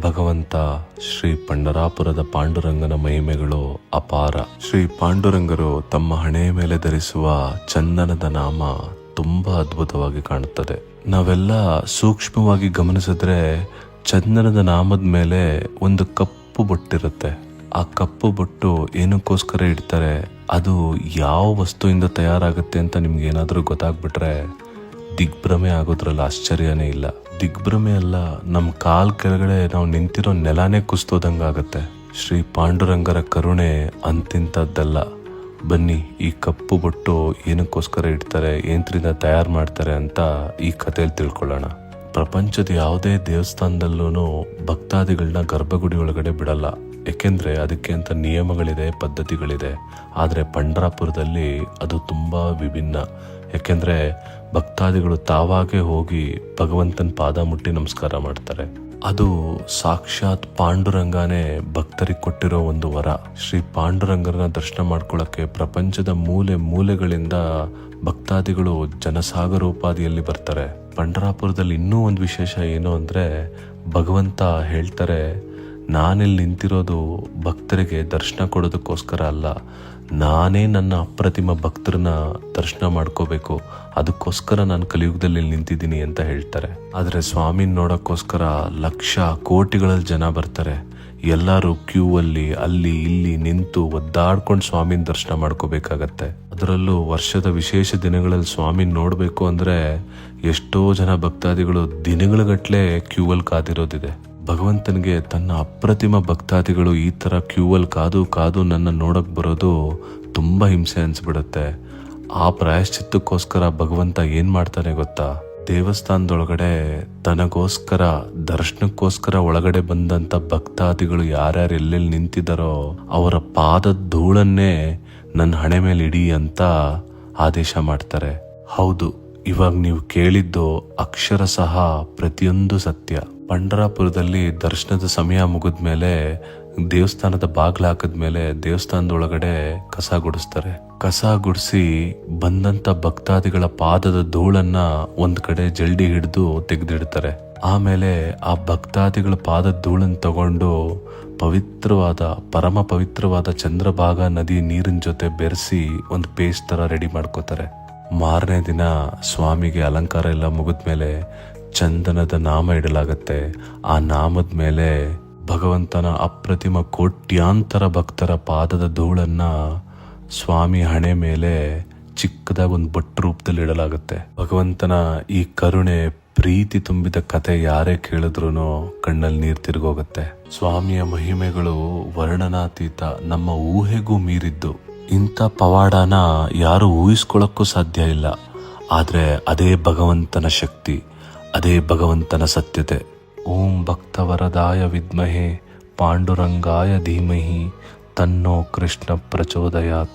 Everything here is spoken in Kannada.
ಭಗವಂತ ಶ್ರೀ ಪಂಡರಾಪುರದ ಪಾಂಡುರಂಗನ ಮಹಿಮೆಗಳು ಅಪಾರ. ಶ್ರೀ ಪಾಂಡುರಂಗರು ತಮ್ಮ ಹಣೆಯ ಮೇಲೆ ಧರಿಸುವ ಚಂದನದ ನಾಮ ತುಂಬಾ ಅದ್ಭುತವಾಗಿ ಕಾಣುತ್ತದೆ. ನಾವೆಲ್ಲ ಸೂಕ್ಷ್ಮವಾಗಿ ಗಮನಿಸಿದ್ರೆ ಚಂದನದ ನಾಮದ ಮೇಲೆ ಒಂದು ಕಪ್ಪು ಬೊಟ್ಟಿರುತ್ತೆ. ಆ ಕಪ್ಪು ಬೊಟ್ಟು ಏನಕ್ಕೋಸ್ಕರ ಇಡ್ತಾರೆ? ಅದು ಯಾವ ವಸ್ತುವಿಂದ ತಯಾರಾಗುತ್ತೆ ಅಂತ ನಿಮ್ಗೆ ಏನಾದರೂ ಗೊತ್ತಾಗ್ಬಿಟ್ರೆ ದಿಗ್ಭ್ರಮೆ ಆಗೋದ್ರಲ್ಲಿ ಆಶ್ಚರ್ಯನೇ ಇಲ್ಲ. ದಿಗ್ಭ್ರಮೆ ಅಲ್ಲ ನಮ್ಮ ಕಾಲ್ ಕೆಳಗಡೆ ನಾವು ನಿಂತಿರೋ ನೆಲಾನೇ ಕುಸ್ತೋದಂಗಾಗತ್ತೆ ಶ್ರೀ ಪಾಂಡುರಂಗರ ಕರುಣೆ ಅಂತಿಂತದ್ದಲ್ಲ. ಬನ್ನಿ, ಈ ಕಪ್ಪು ಬೊಟ್ಟು ಏನಕ್ಕೋಸ್ಕರ ಇಡ್ತಾರೆ ಏಂತ್ರಿಂದ ತಯಾರು ಮಾಡ್ತಾರೆ ಅಂತ ಈ ಕಥೆಯಲ್ಲಿ ತಿಳ್ಕೊಳ್ಳೋಣ. ಪ್ರಪಂಚದ ಯಾವುದೇ ದೇವಸ್ಥಾನದಲ್ಲೂ ಭಕ್ತಾದಿಗಳನ್ನ ಗರ್ಭಗುಡಿ ಒಳಗಡೆ ಬಿಡಲ್ಲ. ಏಕೆಂದರೆ ಅದಕ್ಕೆ ಅಂತ ನಿಯಮಗಳಿದೆ, ಪದ್ಧತಿಗಳಿದೆ. ಆದರೆ ಪಂಡರಾಪುರದಲ್ಲಿ ಅದು ತುಂಬಾ ವಿಭಿನ್ನ. ಯಾಕೆಂದ್ರೆ ಭಕ್ತಾದಿಗಳು ತಾವಾಗೇ ಹೋಗಿ ಭಗವಂತನ ಪಾದ ಮುಟ್ಟಿ ನಮಸ್ಕಾರ ಮಾಡ್ತಾರೆ. ಅದು ಸಾಕ್ಷಾತ್ ಪಾಂಡುರಂಗನೇ ಭಕ್ತರಿಗೆ ಕೊಟ್ಟಿರೋ ಒಂದು ವರ. ಶ್ರೀ ಪಾಂಡುರಂಗನ ದರ್ಶನ ಮಾಡ್ಕೊಳ್ಳೋಕ್ಕೆ ಪ್ರಪಂಚದ ಮೂಲೆ ಮೂಲೆಗಳಿಂದ ಭಕ್ತಾದಿಗಳು ಜನಸಾಗರೋಪಾದಿಯಲ್ಲಿ ಬರ್ತಾರೆ. ಪಂಡರಾಪುರದಲ್ಲಿ ಇನ್ನೂ ಒಂದು ವಿಶೇಷ ಏನು ಅಂದ್ರೆ ಭಗವಂತ ಹೇಳ್ತಾರೆ ನಾನಿಲ್ಲಿ ನಿಂತಿರೋದು ಭಕ್ತರಿಗೆ ದರ್ಶನ ಕೊಡೋದಕ್ಕೋಸ್ಕರ ಅಲ್ಲ. ನಾನೇ ನನ್ನ ಅಪ್ರತಿಮ ಭಕ್ತರನ್ನ ದರ್ಶನ ಮಾಡ್ಕೋಬೇಕು. ಅದಕ್ಕೋಸ್ಕರ ನಾನು ಕಲಿಯುಗದಲ್ಲಿ ನಿಂತಿದ್ದೀನಿ ಅಂತ ಹೇಳ್ತಾರೆ. ಆದರೆ ಸ್ವಾಮಿನ ನೋಡೋಕ್ಕೋಸ್ಕರ ಲಕ್ಷ ಕೋಟಿಗಳಲ್ಲಿ ಜನ ಬರ್ತಾರೆ. ಎಲ್ಲರೂ ಕ್ಯೂ ಅಲ್ಲಿ ಅಲ್ಲಿ ಇಲ್ಲಿ ನಿಂತು ಒದ್ದಾಡ್ಕೊಂಡು ಸ್ವಾಮಿನ ದರ್ಶನ ಮಾಡ್ಕೋಬೇಕಾಗತ್ತೆ. ಅದರಲ್ಲೂ ವರ್ಷದ ವಿಶೇಷ ದಿನಗಳಲ್ಲಿ ಸ್ವಾಮಿನ ನೋಡಬೇಕು ಅಂದ್ರೆ ಎಷ್ಟೋ ಜನ ಭಕ್ತಾದಿಗಳು ದಿನಗಳಗಟ್ಟಲೆ ಕ್ಯೂ ಅಲ್ಲಿ ಕಾದಿರೋದಿದೆ. ಭಗವಂತನಿಗೆ ತನ್ನ ಅಪ್ರತಿಮ ಭಕ್ತಾದಿಗಳು ಈ ಥರ ಕ್ಯೂವಲ್ಲಿ ಕಾದು ಕಾದು ನನ್ನ ನೋಡಕ್ಕೆ ಬರೋದು ತುಂಬ ಹಿಂಸೆ ಅನಿಸ್ಬಿಡುತ್ತೆ. ಆ ಪ್ರಾಯಶ್ಚಿತ್ತಕ್ಕೋಸ್ಕರ ಭಗವಂತ ಏನು ಮಾಡ್ತಾನೆ ಗೊತ್ತಾ? ದೇವಸ್ಥಾನದೊಳಗಡೆ ತನಗೋಸ್ಕರ, ದರ್ಶನಕ್ಕೋಸ್ಕರ ಒಳಗಡೆ ಬಂದಂಥ ಭಕ್ತಾದಿಗಳು ಯಾರ್ಯಾರು ಎಲ್ಲೆಲ್ಲಿ ನಿಂತಿದ್ದಾರೋ ಅವರ ಪಾದದ ಧೂಳನ್ನೇ ನನ್ನ ಹಣೆ ಮೇಲೆ ಇಡಿ ಅಂತ ಆದೇಶ ಮಾಡ್ತಾರೆ. ಹೌದು, ಇವಾಗ ನೀವು ಕೇಳಿದ್ದು ಅಕ್ಷರ ಸಹ ಪ್ರತಿಯೊಂದು ಸತ್ಯ. ಪಂಡರಾಪುರದಲ್ಲಿ ದರ್ಶನದ ಸಮಯ ಮುಗಿದ ಮೇಲೆ ದೇವಸ್ಥಾನದ ಬಾಗ್ಲ ದೇವಸ್ಥಾನದ ಒಳಗಡೆ ಕಸ ಗುಡಿಸ್ತಾರೆ. ಕಸ ಗುಡಿಸಿ ಬಂದಂತ ಭಕ್ತಾದಿಗಳ ಪಾದದ ಧೂಳನ್ನ ಒಂದ್ ಕಡೆ ಜಲ್ಡಿ ಹಿಡಿದು ತೆಗೆದಿಡ್ತಾರೆ. ಆಮೇಲೆ ಆ ಭಕ್ತಾದಿಗಳ ಪಾದದ ಧೂಳನ್ನ ತಗೊಂಡು ಪವಿತ್ರವಾದ, ಪರಮ ಪವಿತ್ರವಾದ ಚಂದ್ರಭಾಗ ನದಿ ನೀರಿನ ಜೊತೆ ಬೆರೆಸಿ ಒಂದು ಪೇಸ್ಟ್ ತರ ರೆಡಿ ಮಾಡ್ಕೋತಾರೆ. ಮಾರನೇ ದಿನ ಸ್ವಾಮಿಗೆ ಅಲಂಕಾರ ಎಲ್ಲ ಮುಗಿದ್ಮೇಲೆ ಚಂದನದ ನಾಮ ಇಡಲಾಗತ್ತೆ. ಆ ನಾಮದ ಮೇಲೆ ಭಗವಂತನ ಅಪ್ರತಿಮ ಕೋಟ್ಯಾಂತರ ಭಕ್ತರ ಪಾದದ ಧೂಳನ್ನ ಸ್ವಾಮಿ ಹಣೆ ಮೇಲೆ ಚಿಕ್ಕದಾಗಿ ಒಂದು ಬಟ್ ರೂಪದಲ್ಲಿ ಇಡಲಾಗುತ್ತೆ. ಭಗವಂತನ ಈ ಕರುಣೆ, ಪ್ರೀತಿ ತುಂಬಿದ ಕತೆ ಯಾರೇ ಕೇಳಿದ್ರು ಕಣ್ಣಲ್ಲಿ ನೀರು ತಿರುಗೋಗುತ್ತೆ. ಸ್ವಾಮಿಯ ಮಹಿಮೆಗಳು ವರ್ಣನಾತೀತ, ನಮ್ಮ ಊಹೆಗೂ ಮೀರಿದ್ದು. ಇಂಥ ಪವಾಡನ ಯಾರು ಊಹಿಸ್ಕೊಳ್ಳೋಕ್ಕೂ ಸಾಧ್ಯ ಇಲ್ಲ. ಆದ್ರೆ ಅದೇ ಭಗವಂತನ ಶಕ್ತಿ. ಅದೇ ಭಗವಂತನ ಸತ್ಯತೆ. ಓಂ ಭಕ್ತವರದಾಯ ವಿದ್ಮಹೆ ಪಾಂಡುರಂಗಾಯ ಧೀಮಹಿ ತನ್ನೋ ಕೃಷ್ಣ ಪ್ರಚೋದಯಾತ್.